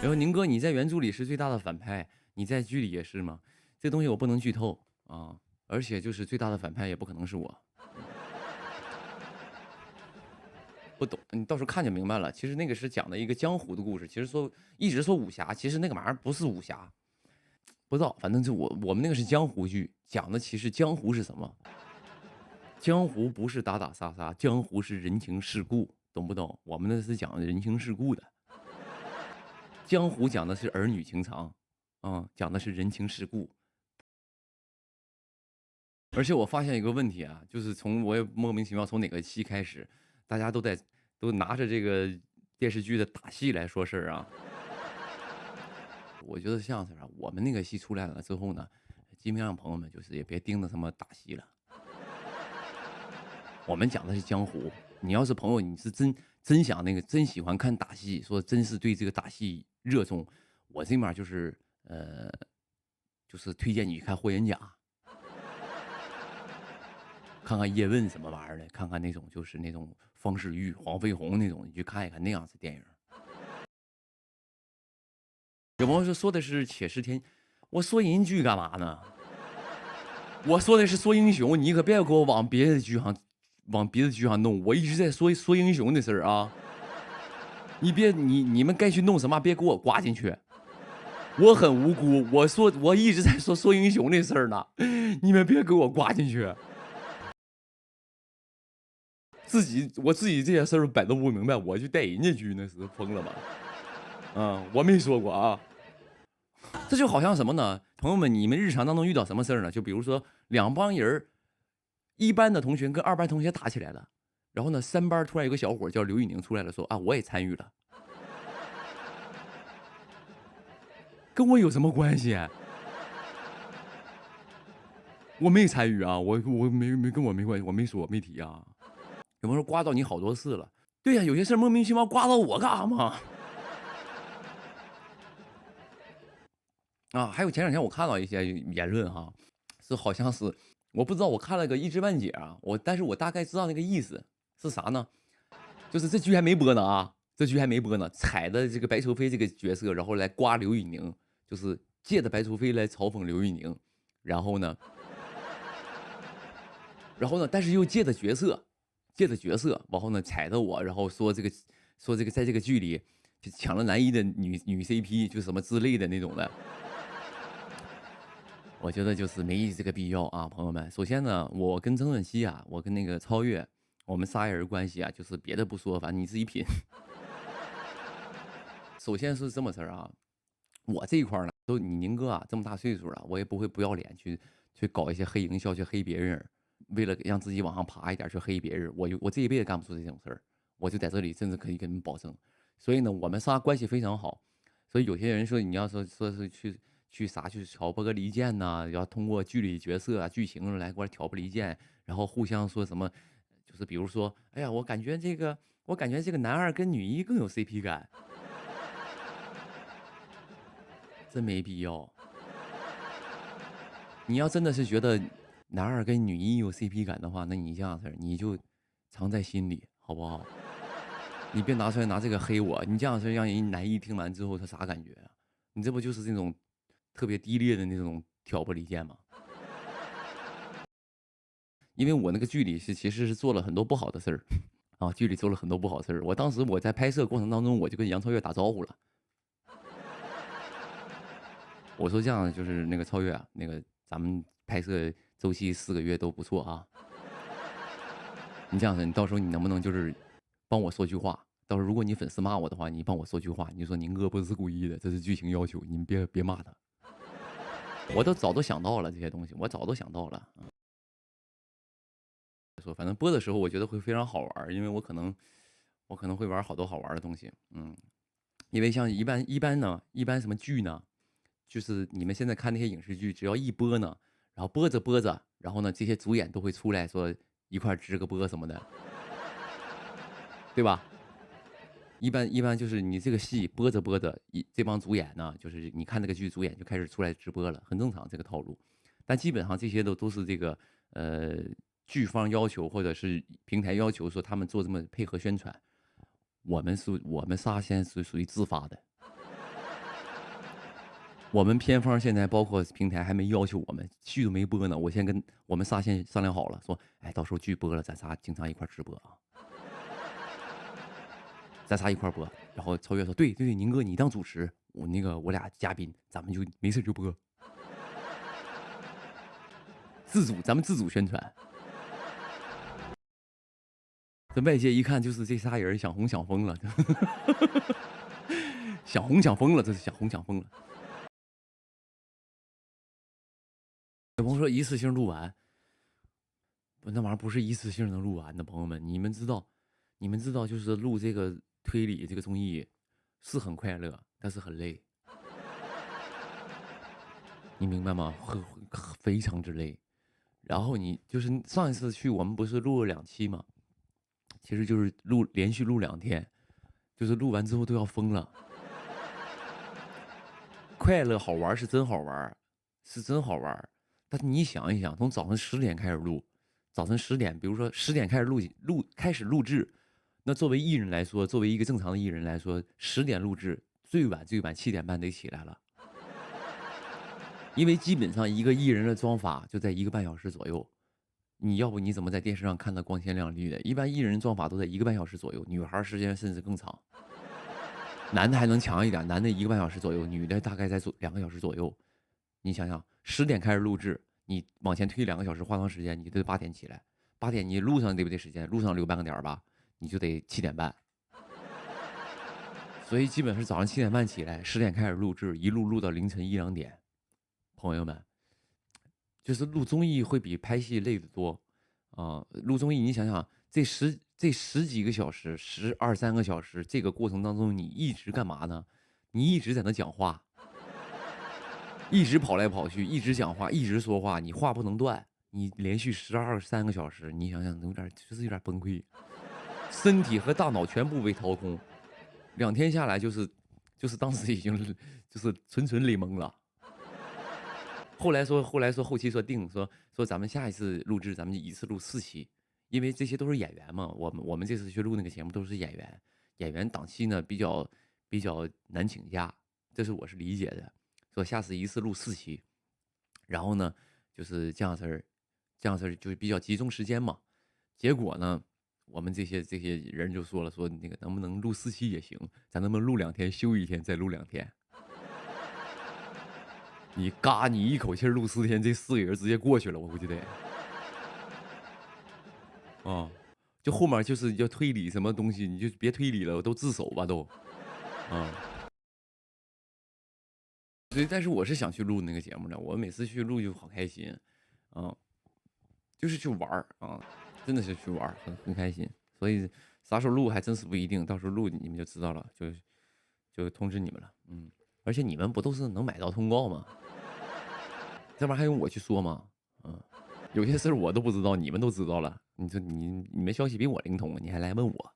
然后宁哥，你在原著里是最大的反派，你在剧里也是吗？这东西我不能剧透啊，而且就是最大的反派也不可能是我。不懂，你到时候看就明白了。其实那个是讲的一个江湖的故事。其实说一直说武侠，其实那个玩意儿不是武侠，不知道，反正就我我们那个是江湖剧，讲的其实江湖是什么？江湖不是打打杀杀，江湖是人情世故，懂不懂？我们那是讲人情世故的。江湖讲的是儿女情长，啊，讲的是人情世故。而且我发现一个问题啊，就是从我也莫名其妙从哪个期开始，大家都在都拿着这个电视剧的打戏来说事儿啊。我觉得相声啊，我们那个戏出来了之后呢，基本上朋友们就是也别盯着什么打戏了。我们讲的是江湖，你要是朋友，你是真真想那个真喜欢看打戏，说真是对这个打戏。热衷，我这面就是呃，就是推荐你去看《霍元甲》，看看叶问什么玩意儿的，看看那种就是那种方世玉、黄飞鸿那种，你去看一看那样子电影。有朋友说说的是《且试天》，我说人剧干嘛呢？我说的是说英雄，你可别给我往别的剧上往别的局上弄，我一直在说说英雄的事儿啊。你别你你们该去弄什么，别给我刮进去。我很无辜，我说我一直在说说英雄的事儿呢，你们别给我刮进去。自己我自己这些事儿摆都不明白，我去带人家去，那是疯了吧？嗯，我没说过啊。这就好像什么呢？朋友们，你们日常当中遇到什么事儿呢？就比如说两帮人一班的同学跟二班同学打起来了。然后呢，三班突然有个小伙叫刘宇宁出来了，说啊，我也参与了，跟我有什么关系？我没参与啊，我我没没跟我没关系，我没说没提啊。有朋友说刮到你好多次了，对呀，有些事莫名其妙刮到我干啥嘛？啊，还有前两天我看到一些言论哈，是好像是我不知道，我看了个一知半解啊，我但是我大概知道那个意思。是啥呢？就是这剧还没播呢啊，这剧还没播呢。踩的这个白愁飞这个角色，然后来刮刘宇宁，就是借着白愁飞来嘲讽刘宇宁，然后呢，然后呢，但是又借着角色，借着角色，然后呢踩着我，然后说这个说这个在这个剧里就抢了男一的女女 CP，就什么之类的那种的。我觉得就是没这个必要啊，朋友们。首先呢，我跟曾舜晞啊，我跟那个超越。我们仨人关系啊，就是别的不说，反正你自己品。首先是这么事儿啊，我这一块呢，都你宁哥啊，这么大岁数了，我也不会不要脸去去搞一些黑营销，去黑别人，为了让自己往上爬一点去黑别人，我就我这一辈子干不出这种事儿，我就在这里，甚至可以跟你们保证。所以呢，我们仨关系非常好。所以有些人说你要说说是去去啥去挑拨个离间呐，要通过剧里角色啊剧情来给我挑拨离间，然后互相说什么。就是比如说，哎呀，我感觉这个，我感觉这个男二跟女一更有 CP 感，真没必要。你要真的是觉得男二跟女一有 CP 感的话，那你这样式儿，你就藏在心里，好不好？你别拿出来拿这个黑我，你这样式儿让人男一听完之后他啥感觉啊？你这不就是这种特别低劣的那种挑拨离间吗？因为我那个剧里是其实是做了很多不好的事儿，啊，剧里做了很多不好事儿。我当时我在拍摄过程当中，我就跟杨超越打招呼了，我说这样就是那个超越啊，那个咱们拍摄周期四个月都不错啊，你这样子，你到时候你能不能就是帮我说句话？到时候如果你粉丝骂我的话，你帮我说句话，你说宁哥不是故意的，这是剧情要求，你们别别骂他。我都早都想到了这些东西，我早都想到了。说反正播的时候，我觉得会非常好玩，因为我可能我可能会玩好多好玩的东西，嗯，因为像一般一般呢，一般什么剧呢，就是你们现在看那些影视剧，只要一播呢，然后播着播着，然后呢，这些主演都会出来说一块直个播什么的，对吧？一般一般就是你这个戏播着播着，一这帮主演呢，就是你看这个剧主演就开始出来直播了，很正常这个套路，但基本上这些都都是这个呃。剧方要求或者是平台要求说他们做这么配合宣传，我们是我们仨现在是属于自发的，我们片方现在包括平台还没要求我们剧都没播呢，我先跟我们仨先商量好了，说，哎，到时候剧播了，咱仨经常一块直播啊，咱仨一块播。然后超越说，对对对，宁哥你当主持，我那个我俩嘉宾，咱们就没事就播，自主，咱们自主宣传。这外界一看就是这仨人想红想疯了，想红想疯了，这是想红想疯了。小鹏说一次性录完，不，那玩意儿不是一次性能录完的，朋友们，你们知道，你们知道，就是录这个推理这个综艺是很快乐，但是很累，你明白吗？很非常之累。然后你就是上一次去，我们不是录了两期吗？其实就是录连续录两天，就是录完之后都要疯了。快乐好玩是真好玩，是真好玩。但是你想一想，从早上十点开始录，早晨十点，比如说十点开始录录开始录制，那作为艺人来说，作为一个正常的艺人来说，十点录制，最晚最晚七点半得起来了，因为基本上一个艺人的妆发就在一个半小时左右，你要不你怎么在电视上看到光鲜亮丽的？一般艺人妆发都在一个半小时左右，女孩时间甚至更长，男的还能强一点，男的一个半小时左右，女的大概在左两个小时左右，你想想。十点开始录制，你往前推两个小时化妆时间，你就得八点起来。八点你路上得不得时间？路上留半个点吧，你就得七点半。所以基本是早上七点半起来，十点开始录制，一路录到凌晨一两点。朋友们，就是录综艺会比拍戏累得多啊！录综艺，你想想，这十这十几个小时，十二三个小时，这个过程当中你一直干嘛呢？你一直在那讲话。一直跑来跑去，一直讲话，一直说话，你话不能断。你连续十二三个小时，你想想，有点就是有点崩溃，身体和大脑全部被掏空。两天下来，就是就是当时已经 就是纯纯累懵了。后来说，后来说后期说定说说咱们下一次录制，咱们一次录四期，因为这些都是演员嘛。我们我们这次去录那个节目都是演员，演员档期呢比较比较难请假，这是我是理解的。说下次一次录四期，然后呢，就是这样式儿，这样式儿就是比较集中时间嘛。结果呢，我们这些这些人就说了，说那个能不能录四期也行，咱能不能录两天休一天再录两天？你嘎，你一口气录四天，这四个人直接过去了，我估计得。啊，就后面就是要推理什么东西，你就别推理了，我都自首吧都，啊。所以，但是我是想去录那个节目的。我每次去录就好开心，啊，就是去玩儿啊，真的是去玩，很很开心。所以啥时候录还真是不一定，到时候录你们就知道了，就就通知你们了。嗯，而且你们不都是能买到通告吗？这玩意还用我去说吗？嗯，有些事儿我都不知道，你们都知道了。你说你你们消息比我灵通，你还来问我？